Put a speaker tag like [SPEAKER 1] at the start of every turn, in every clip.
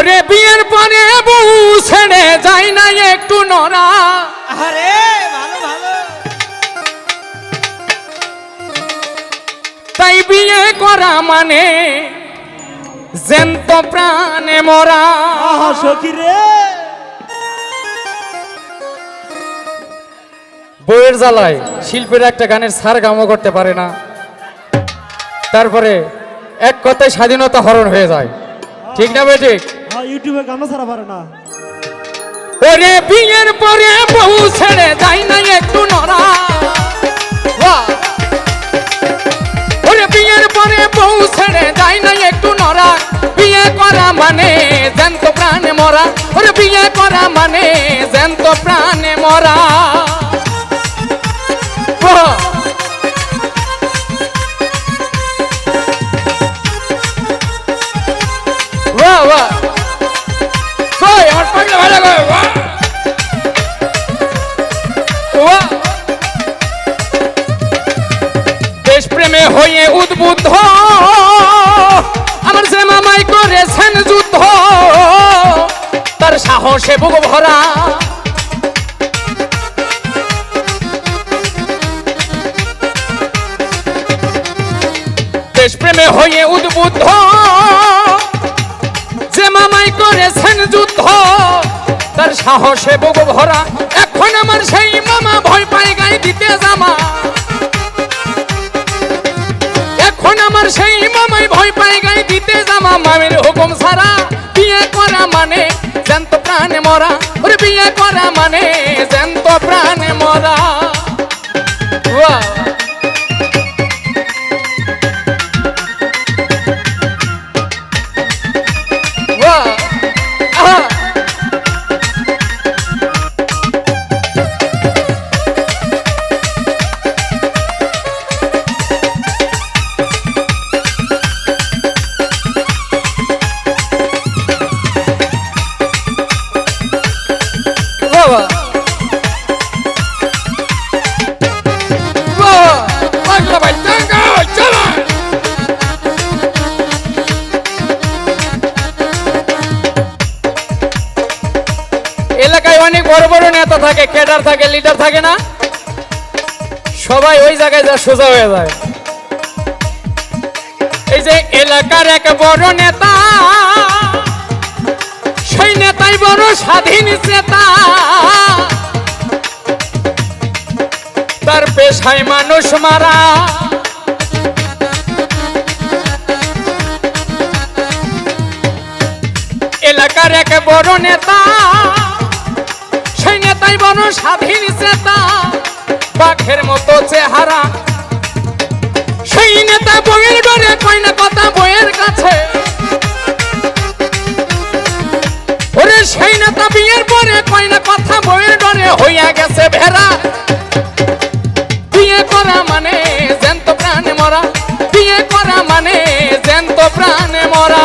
[SPEAKER 1] ওরে বিয়ের পরে বউ ছেড়ে যায় না একটু নরা
[SPEAKER 2] আরে ভালো ভালো।
[SPEAKER 1] তাই বিয়ে করা মানে জ্যান্ত প্রাণে মরা।
[SPEAKER 2] সখী রে।
[SPEAKER 1] বইয়ের জ্বালায় শিল্পীরা একটা গানের সার গামও করতে পারে না। তারপরে এক কথায় স্বাধীনতা হরণ হয়ে যায়। ঠিক না ভাই ঠিক?
[SPEAKER 2] হ্যাঁ ইউটিউবে গানও ছাড়া পারে না।
[SPEAKER 1] ওরে বিয়ের পরে বউ ছেড়ে যায় না একটু নরা বাহ! ওরে বিয়ের পরে বউ ছেড়ে যায় না একটু নরা বিয়ে করা মানে জ্যান্ত প্রাণে মরা। ওরে বিয়ে করা মানে জ্যান্ত প্রাণে মরা। সাহসে বুক ভরা দেশপ্রেমে হয়ে উদ্বুদ্ধ। যে মামাই করেছেন যুদ্ধ, তার সাহসে বুক ভরা এখন আমার সেই মামা ভয় পায়, গায়ে দিতে জামা। এখন আমার সেই মামাই ভয় পায়, গায়ে দিতে জামা। মামের হুকুম ছাড়া বিয়ে করা বিয়ে করা মানে? অনেক বড় বড় নেতা থাকে ক্যাডার থাকে লিডার থাকে না। সবাই ওই জায়গায় যা সোজা হয়ে যায়। এই যে এলাকার এক বড় নেতা, সেই নেতাই বড় স্বাধীন চেতা। তার পেশায় মানুষ মারা। এলাকার এক বড় নেতা সেই বড় স্বাধীন বাঘের মতো চেহারা। সেই নেতা বইয়ের ডরে কথা বইয়ের কাছে। ওরে সেই নেতা বিয়ের পরে কথা বইয়ের ডরে হইয়া গেছে ভেড়া। বিয়ে করা মানে জ্যান্ত প্রাণে মরা, বিয়ে করা মানে জ্যান্ত প্রাণে মরা।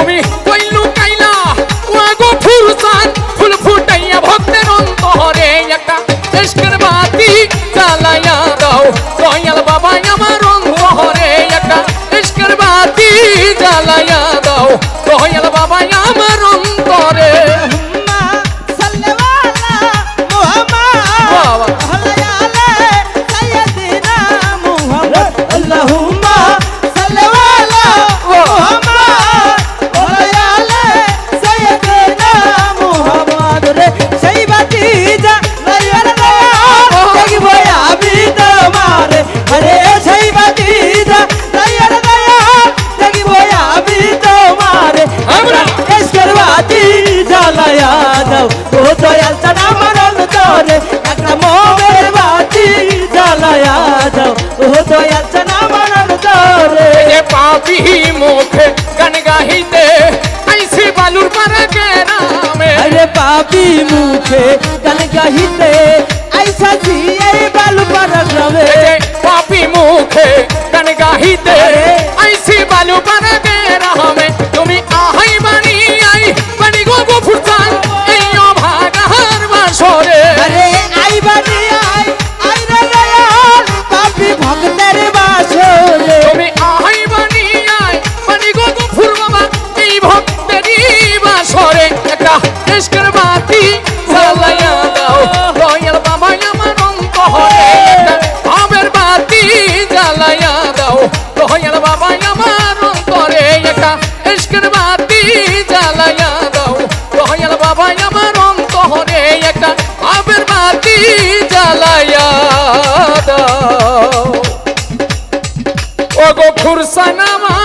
[SPEAKER 2] homie. যাবি মুখে গান গাহিতে আইসা জিয়ে বালুপাড়া গ্রামে।
[SPEAKER 1] পাপি মুখে গান গাহিতে।
[SPEAKER 2] sanama